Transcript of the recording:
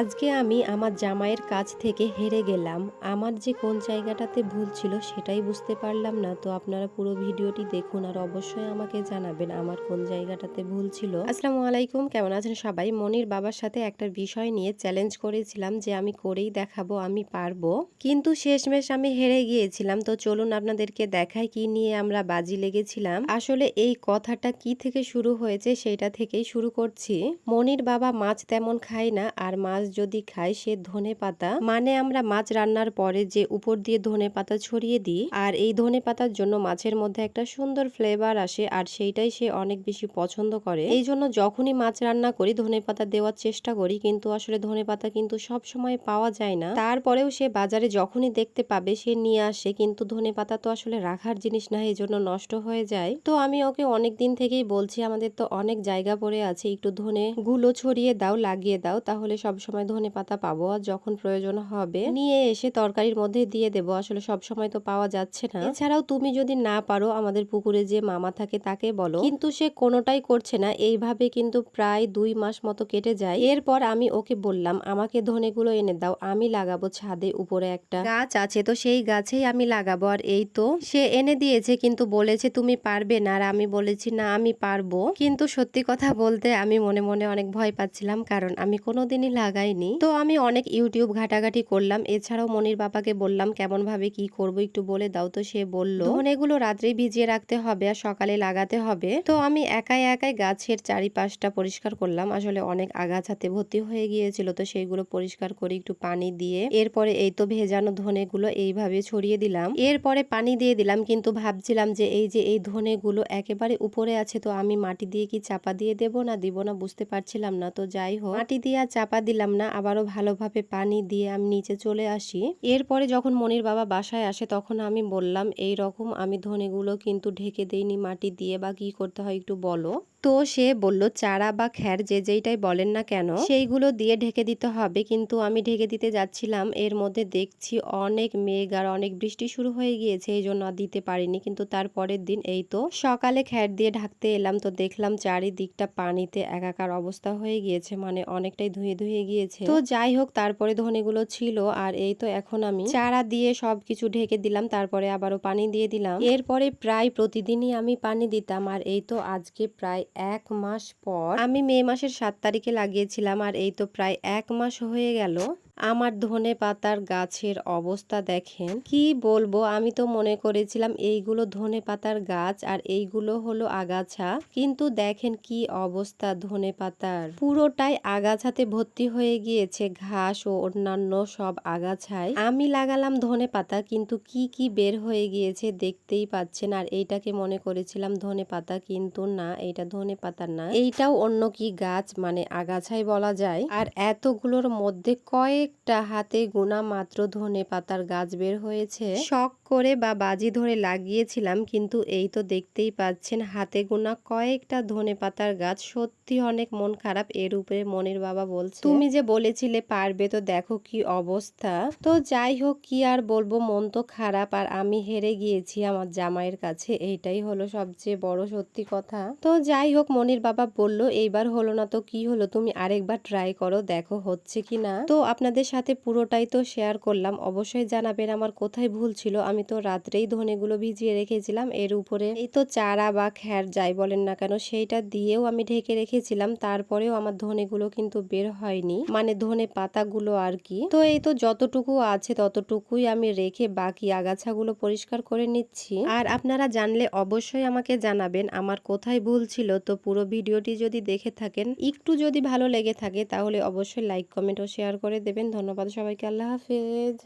আজকে আমি আমার জামাইয়ের কাছ থেকে হেরে গেলাম। আমার যে কোন জায়গাটাতে ভুল ছিল সেটাই বুঝতে পারলাম না। তো আপনারা পুরো ভিডিওটি দেখুন আর অবশ্যই আমাকে জানাবেন আমার কোন জায়গাটাতে ভুল ছিল। আসসালামু আলাইকুম, কেমন আছেন সবাই? মনির বাবার সাথে একটা বিষয় নিয়ে চ্যালেঞ্জ করেছিলাম যে আমি করেই দেখাবো, আমি পারব। কিন্তু শেষমেশ আমি হেরে গিয়েছিলাম। তো চলুন আপনাদেরকে দেখাই কি নিয়ে আমরা বাজি লেগেছিলাম। আসলে এই কথাটা কি থেকে শুরু হয়েছে সেটা থেকেই শুরু করছি। মনির বাবা মাছ তেমন খায় না আর মাছ যদি খায় সে ধনে পাতা। মানে আমরা মাছ রান্নার পরে যে উপর দিয়ে ধনে পাতা ছড়িয়ে দিই, আর এই ধনে পাতার জন্য মাছের মধ্যে একটা সুন্দর ফ্লেভার আসে, আর সেইটাই সে অনেক বেশি পছন্দ করে। এই জন্য যখনই মাছ রান্না করি, ধনে পাতা দেওয়ার চেষ্টা করি, কিন্তু আসলে ধনে পাতা কিন্তু সব সময় পাওয়া যায় না। তারপরেও সে বাজারে যখনই দেখতে পাবে, সে নিয়ে আসে, কিন্তু ধনে পাতা তো আসলে রাখার জিনিস না এই জন্য নষ্ট হয়ে যায়। তো আমি ওকে অনেক দিন থেকেই বলছি, আমাদের তো অনেক জায়গা পড়ে আছে, একটু ধনে গুলো ছড়িয়ে দাও, লাগিয়ে দাও, তাহলে সব সময় ধনে পাতা পাবো আর যখন প্রয়োজন হবে নিয়ে এসে তরকারির মধ্যে দিয়ে দেবো। আসলে সব সময় তো পাওয়া যাচ্ছে না। এছাড়াও তুমি যদি না পারো, আমাদের পুকুরে যে মামা থাকে তাকে বলো। কিন্তু সে কোনোটাই করছে না। এইভাবে কিন্তু প্রায় দুই মাস মতো কেটে যায়। এরপর আমি ওকে বললাম, আমাকে ধনেগুলো এনে দাও। আমি লাগাবো ছাদে উপরে একটা গাছ আছে তো সেই গাছেই আমি লাগাবো। আর এই তো সে এনে দিয়েছে, কিন্তু বলেছে, তুমি পারবে না। আর আমি বলেছি, না, আমি পারব। কিন্তু সত্যি কথা বলতে আমি মনে মনে অনেক ভয় পাচ্ছিলাম। কারণ আমি কোনোদিনই লাগাইনি তো আমি অনেক ইউটিউব ঘাটাঘাটি করলাম। এছাড়াও মনির বাবাকে বললাম কেমন ভাবে কি করব একটু বলে দাও। তো সে বলল ধনেগুলো রাত্রে ভিজিয়ে রাখতে হবে আর সকালে লাগাতে হবে। তো আমি একাই একাই গাছের চারিপাশটা পরিষ্কার করলাম। আসলে অনেক আগাছাতে ভর্তি হয়ে গিয়েছিল তো সেইগুলো পরিষ্কার করে একটু পানি দিয়ে এরপরে এই তো ভেজানো ধনেগুলো এইভাবে ছড়িয়ে দিলাম। এরপরে পানি দিয়ে দিলাম কিন্তু ভাবছিলাম যে এই যে এই ধনেগুলো একেবারে উপরে আছে তো আমি মাটি দিয়ে কি চাপা দিয়ে দেব না দিব না বুঝতে পারছিলাম না। তো যাই হোক মাটি দিয়ে আর চাপা দিলাম না, আবারও ভালোভাবে পানি দিয়ে আমি নিচে চলে আসি। এরপরে যখন মনির বাবা বাসায় আসে, তখন আমি বললাম, এই রকম আমি ধনেগুলো কিন্তু ঢেকে দেইনি মাটি দিয়ে, বা কি করতে হয় একটু বলো। তো সে বলল, চারা বা খ্যার যে যেইটাই বলেন না কেন, সেইগুলো দিয়ে ঢেকে দিতে হবে। কিন্তু আমি ঢেকে দিতে যাচ্ছিলাম, এর মধ্যে দেখছি অনেক মেঘ আর অনেক বৃষ্টি শুরু হয়ে গিয়েছে, এই জন্য দিতে পারিনি। কিন্তু তারপরের দিন এই তো সকালে খ্যার দিয়ে ঢাকতে এলাম, তো দেখলাম চারিদিকটা পানিতে একাকার অবস্থা হয়ে গিয়েছে মানে অনেকটাই ধুয়ে ধুয়ে গিয়েছে। তো যাই হোক, তারপরে ধনেগুলো ছিল আর এই তো এখন আমি চারা দিয়ে সবকিছু ঢেকে দিলাম, তারপরে আবারও পানি দিয়ে দিলাম। এরপরে প্রায় প্রতিদিনই আমি পানি দিতাম আর এই তো আজকে প্রায় এক মাস পর আমি মে মাসের সাত তারিখে লাগিয়েছিলাম আর এই তো প্রায় এক মাস হয়ে গেল। আমার ধনে পাতার গাছের অবস্থা দেখেন। কি বলব? আমি তো মনে করেছিলাম এইগুলো ধনে পাতার গাছ আর এইগুলো হলো আগাছা। কিন্তু দেখেন কি অবস্থা ধনে পাতার। পুরোটাই আগাছাতে ভর্তি হয়ে গিয়েছে ঘাস ও অন্যান্য সব আগাছায়। আমি লাগালাম ধনে পাতা কিন্তু কি কি বের হয়ে গিয়েছে দেখতেই পাচ্ছেন। আর এইটাকে মনে করেছিলাম ধনে পাতা কিন্তু না এটা ধনে পাতা না। এইটাও অন্য কি গাছ মানে আগাছাই বলা যায়। আর এতগুলোর মধ্যে কয়েকটা হাতে গোনা মাত্র ধনে পাতার গাছ বের হয়েছে। শখ করে বা বাজি ধরে লাগিয়েছিলাম, কিন্তু এই তো দেখতেই পাচ্ছেন, হাতে গোনা কয়েকটা ধনে পাতার গাছ সত্যি অনেক মন খারাপ এর উপরে মনের বাবা বলছে। তুমি যে বলেছিলে পারবে, তো দেখো কি অবস্থা। তো যাই হোক, কি আর বলব, মন তো খারাপ, আর আমি হেরে গিয়েছি আমার জামাইয়ের কাছে, এইটাই হলো সবচেয়ে বড় সত্যি কথা। তো যাই হোক, মনির বাবা বলল, এইবার হলো না তো কি হলো, তুমি আরেকবার ট্রাই করো, দেখো হচ্ছে কি না তো আপনাদের সাথে পুরোটাই তো শেয়ার করলাম, অবশ্যই জানাবেন, আমার কোথায় ভুল ছিল আমি তো রাত্রেই ধনেগুলো ভিজিয়ে রেখেছিলাম। এর উপরে এই তো চারা বা খ্যার যাই বলেন না কেন, সেইটা দিয়েও আমি ঢেকে রেখেছিলাম। তারপরেও আমার ধনেগুলো কিন্তু বের হয়নি। মানে ধনে পাতাগুলো আর কি। তো এই তো যতটুকু আছে ততটুকুই আমি রেখে বাকি আগাছাগুলো পরিষ্কার করে নিচ্ছি। আর আপনারা জানলে অবশ্যই আমাকে জানাবেন আমার কোথায় ভুল ছিল। তো পুরো ভিডিওটি যদি দেখে থাকেন, একটু যদি ভালো লেগে থাকে, তাহলে অবশ্যই লাইক, কমেন্ট ও শেয়ার করে দেবেন। ধন্যবাদ সবাইকে, আল্লাহ হাফেজ।